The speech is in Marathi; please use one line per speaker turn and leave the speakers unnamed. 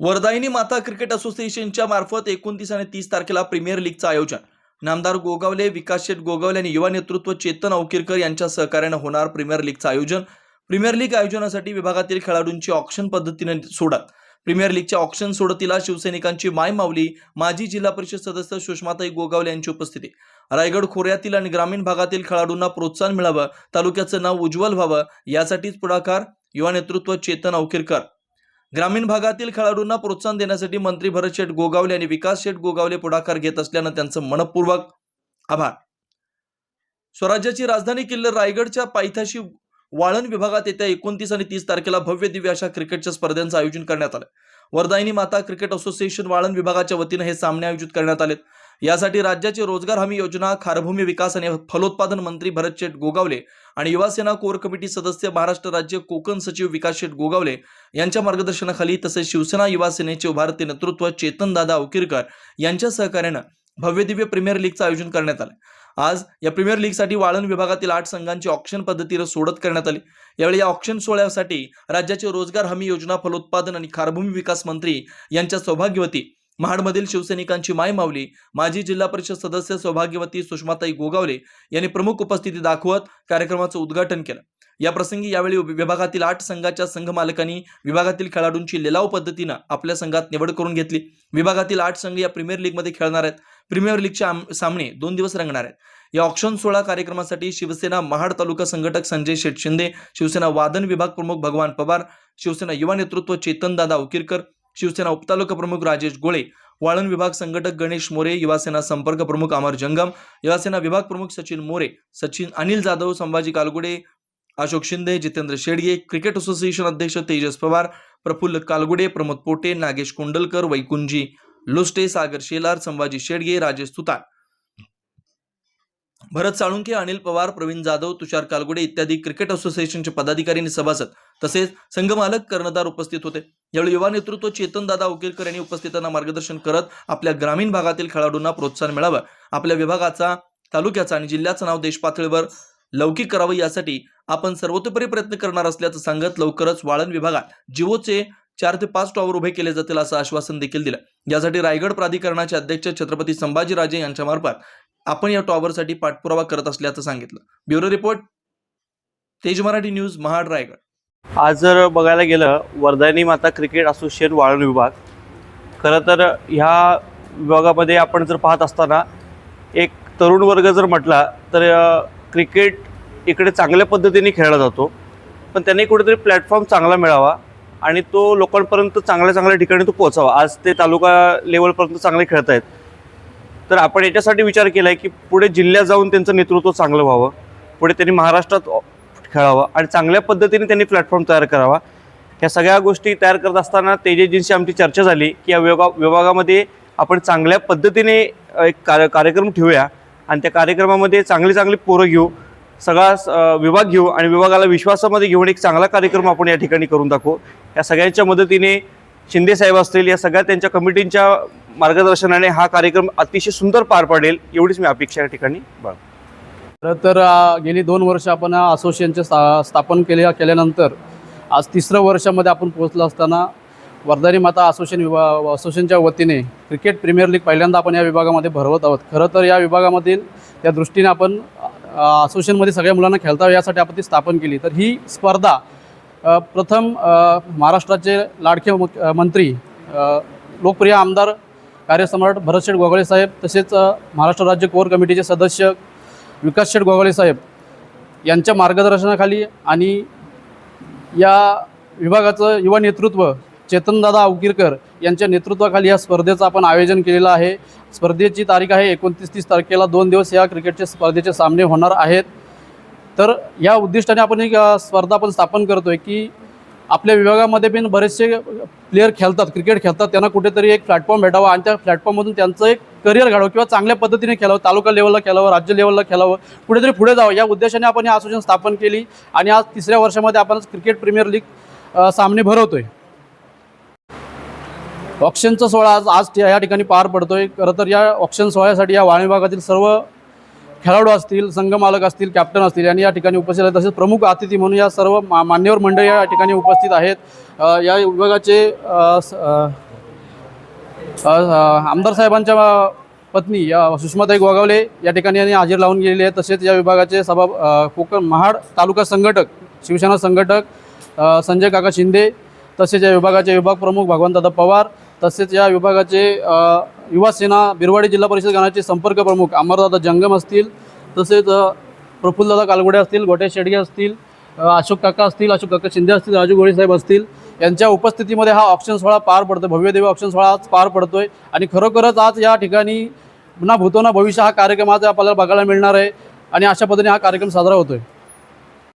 वरदायिनी माता क्रिकेट असोसिएशनच्या मार्फत एकोणतीस आणि तीस तारखेला प्रीमियर लीगचं आयोजन. नामदार गोगावले विकास शेठ गोगावले आणि युवा नेतृत्व चेतन अवकिरकर यांच्या सहकार्यानं होणार प्रीमियर लीगचं आयोजन. प्रीमियर लीग आयोजनासाठी विभागातील खेळाडूंची ऑक्शन पद्धतीने सोडत. प्रीमियर लीगच्या ऑक्शन सोडतीला शिवसैनिकांची माय मावली माजी जिल्हा परिषद सदस्य सुषमाताई गोगावले यांची उपस्थिती. रायगड खोऱ्यातील आणि ग्रामीण भागातील खेळाडूंना प्रोत्साहन मिळावं तालुक्याचं नाव उज्ज्वल व्हावं यासाठीच पुढाकार युवा नेतृत्व चेतन अवकिरकर ग्रामीण भागातील खेळाडूंना प्रोत्साहन देण्यासाठी मंत्री भरत शेठ गोगावले आणि विकास शेठ गोगावले पुढाकार घेत असल्यानं त्यांचं मनपूर्वक आभार. स्वराज्याची राजधानी किल्ले रायगडच्या पायथ्याशी वाळण विभागात येत्या एकोणतीस आणि तीस तारखेला भव्य दिव्य अशा क्रिकेटच्या स्पर्धांचं आयोजन करण्यात आलं. वरदायिनी माता क्रिकेट असोसिएशन वाळण विभागाच्या वतीनं हे सामने आयोजित करण्यात आलेत. यासाठी राज्याची रोजगार हमी योजना खारभूमी विकास आणि फलोत्पादन मंत्री भरत शेठ गोगावले आणि युवासेना कोर कमिटी सदस्य महाराष्ट्र राज्य कोकण सचिव विकास शेठ गोगावले यांच्या मार्गदर्शनाखाली तसेच शिवसेना युवा सेनेचे उभारते नेतृत्व चेतनदादा उकिरकर यांच्या सहकार्यानं भव्यदिव्य प्रीमियर लीगचं आयोजन करण्यात आलं. आज या प्रीमियर लीगसाठी वाळण विभागातील आठ संघांची ऑक्शन पद्धतीनं सोडत करण्यात आली. यावेळी या ऑक्शन सोहळ्यासाठी राज्याचे रोजगार हमी योजना फलोत्पादन आणि खारभूमी विकास मंत्री यांच्या सौभाग्यवती महाडमधील शिवसैनिकांची माय मावली माजी जिल्हा परिषद सदस्य सौभाग्यवती सुषमाताई गोगावले यांनी प्रमुख उपस्थिती दाखवत कार्यक्रमाचं उद्घाटन केलं. या प्रसंगी यावेळी विभागातील आठ संघाच्या संघ मालकांनी विभागातील खेळाडूंची लिलाव पद्धतीनं आपल्या संघात निवड करून घेतली. विभागातील आठ संघ या प्रीमियर लीगमध्ये खेळणार आहेत. प्रीमियर लीगचे आम- सामने दोन दिवस रंगणार आहेत. या ऑक्शन सोहळा कार्यक्रमासाठी शिवसेना महाड तालुका संघटक संजय शेठ शिंदे शिवसेना वादन विभाग प्रमुख भगवान पवार शिवसेना युवा नेतृत्व चेतनदादा उकिरकर शिवसेना उपतालुका प्रमुख राजेश गोळे वाळण विभाग संघटक गणेश मोरे युवासेना संपर्क प्रमुख अमर जंगम युवासेना विभाग प्रमुख सचिन मोरे सचिन अनिल जाधव संभाजी कालगुडे अशोक शिंदे जितेंद्र शेडगे क्रिकेट असोसिएशन अध्यक्ष तेजस पवार प्रफुल्ल कालगुडे प्रमोद पोटे नागेश कुंडलकर वैकुंजी लुस्टे सागर शेलार संभाजी शेडगे राजेश तुतार भरत साळुंके अनिल पवार प्रवीण जाधव तुषार कालगुडे इत्यादी क्रिकेट असोसिएशनचे पदाधिकारी आणि सभासद तसेच संघमालक कर्णधार उपस्थित होते. यावेळी युवा नेतृत्व चेतनदादा उकेलकर यांनी उपस्थितांना मार्गदर्शन करत आपल्या ग्रामीण भागातील खेळाडूंना प्रोत्साहन मिळावं. आपल्या विभागाचा तालुक्याचा आणि जिल्ह्याचं नाव देशपातळीवर लौकिक करावं यासाठी आपण सर्वतोपरी प्रयत्न करणार असल्याचं सांगत लवकरच वाळण विभागात जिओचे चार ते पाच टॉवर उभे केले जातील असं आश्वासन देखील दिलं. यासाठी रायगड प्राधिकरणाचे अध्यक्ष छत्रपती संभाजीराजे यांच्यामार्फत आपण या टॉवरसाठी पाठपुरावा करत असल्याचं सांगितलं. ब्युरो रिपोर्ट तेज मराठी न्यूज महाड रायगड.
आज जर बघायला गेलं वर्धानी माता क्रिकेट असोसिएशन वाळण विभाग. खरं तर ह्या विभागामध्ये आपण जर पाहत असताना एक तरुण वर्ग जर म्हटला तर क्रिकेट इकडे चांगल्या पद्धतीने खेळला जातो. पण त्यांनी कुठेतरी प्लॅटफॉर्म चांगला मिळावा आणि तो लोकांपर्यंत चांगल्या चांगल्या ठिकाणी तो पोचावा आज ते तालुका लेवलपर्यंत चांगले खेळत आहेत तर आपण याच्यासाठी विचार केला आहे की पुढे जिल्ह्यात जाऊन त्यांचं नेतृत्व चांगलं व्हावं पुढे त्यांनी महाराष्ट्रात खेळावं आणि चांगल्या पद्धतीने त्यांनी प्लॅटफॉर्म तयार करावा. ह्या सगळ्या गोष्टी तयार करत असताना तेजेजींशी आमची चर्चा झाली की या विभागा विभागामध्ये आपण चांगल्या पद्धतीने एक कार्य कार्यक्रम ठेवूया आणि त्या कार्यक्रमामध्ये चांगली चांगली पोरं घेऊ सगळा विभाग घेऊ आणि विभागाला विश्वासामध्ये घेऊन एक चांगला कार्यक्रम आपण या ठिकाणी करून दाखवू. या सगळ्यांच्या मदतीने शिंदे साहेब असतील या सगळ्या त्यांच्या कमिटींच्या मार्गदर्शनाने हा कार्यक्रम अतिशय सुंदर पार पडेल एवढीच मी अपेक्षा या ठिकाणी बाळगतो.
खरं तर गेली दोन वर्ष आपण असोसिएशनचे स्था स्थापन केले केल्यानंतर आज तिसरं वर्षामध्ये आपण पोहोचलो असताना वर्धानी माता असोसिएशन विभा असोसिएशनच्या वतीने क्रिकेट प्रीमियर लीग पहिल्यांदा आपण या विभागामध्ये भरवत आहोत खरं तर या विभागामधील त्या दृष्टीने आपण असोसिएशनमध्ये सगळ्या मुलांना खेळता यासाठी आपण ती स्थापन केली तर ही स्पर्धा प्रथम महाराष्ट्राचे लाडके मंत्री लोकप्रिय आमदार कार्यसम्राट भरतशेठ गोगळे साहेब तसेच महाराष्ट्र राज्य कोर कमिटीचे सदस्य विकास शेठ गोगावले साहेब यांच्या मार्गदर्शनाखाली आणि या विभागाचं युवा नेतृत्व चेतनदादा अवकिरकर यांच्या नेतृत्वाखाली या स्पर्धेचं आपण आयोजन केलेलं आहे. स्पर्धेची तारीख आहे एकोणतीस तीस तारखेला दोन दिवस या क्रिकेटचे स्पर्धेचे सामने होणार आहेत. तर या उद्दिष्टाने आपण एक स्पर्धा आपण स्थापन करतो आहे की आपल्या विभागामध्ये पण बरेचसे प्लेयर खेळतात क्रिकेट खेळतात त्यांना कुठेतरी एक प्लॅटफॉर्म भेटावा आणि त्या प्लॅटफॉर्ममधून त्यांचं एक करिअर घडावं किंवा चांगल्या पद्धतीने खेळावं तालुका लेवलला खेळावं राज्य लेवलला खेळावं कुठेतरी पुढे जावं. या उद्देशाने आपण हे असोसिएशन स्थापन केली आणि आज तिसऱ्या वर्षामध्ये आपण क्रिकेट प्रीमियर लीग सामने भरवतोय. ऑक्शनचा सोहळा आज आज या ठिकाणी पार पडतोय. खरं तर या ऑक्शन सोहळ्यासाठी या वाणी विभागातील सर्व खेळाडू असतील संघमालक असतील कॅप्टन असतील यांनी या ठिकाणी उपस्थित आहेत. तसेच प्रमुख अतिथी म्हणून या सर्व मा मान्यवर मंडळी या ठिकाणी उपस्थित आहेत. या विभागाचे स- आमदार साहेबांच्या पत्नी या सुषमाताई गोगावले या ठिकाणी यांनी हजेर लावून गेलेली आहे तसेच या विभागाचे सभा कोकण महाड तालुका संघटक शिवसेना संघटक संजय काका शिंदे तसेच या विभागाचे विभाग प्रमुख भगवंतदादा पवार तसेच या विभागाचे युवा सेना बिरवाडी जिल्हा परिषद गणाचे संपर्क प्रमुख अमरदादा जंगम असतील तसेच प्रफुल्लदादा कालगुडे असतील गोटे शेडगे असतील अशोक काका असतील अशोक काका शिंदे असतील राजू गोळीसाहेब असतील यांच्या उपस्थितीमध्ये हा ऑप्शन सोहळा पार पडतो भव्यदेवी ऑप्शन सोहळा आज पार पडतोय. आणि खरोखरच आज या ठिकाणी ना भूतो ना भविष्य हा कार्यक्रम आज आपल्याला बघायला मिळणार आहे. आणि अशा पद्धतीने हा कार्यक्रम साजरा होतो आहे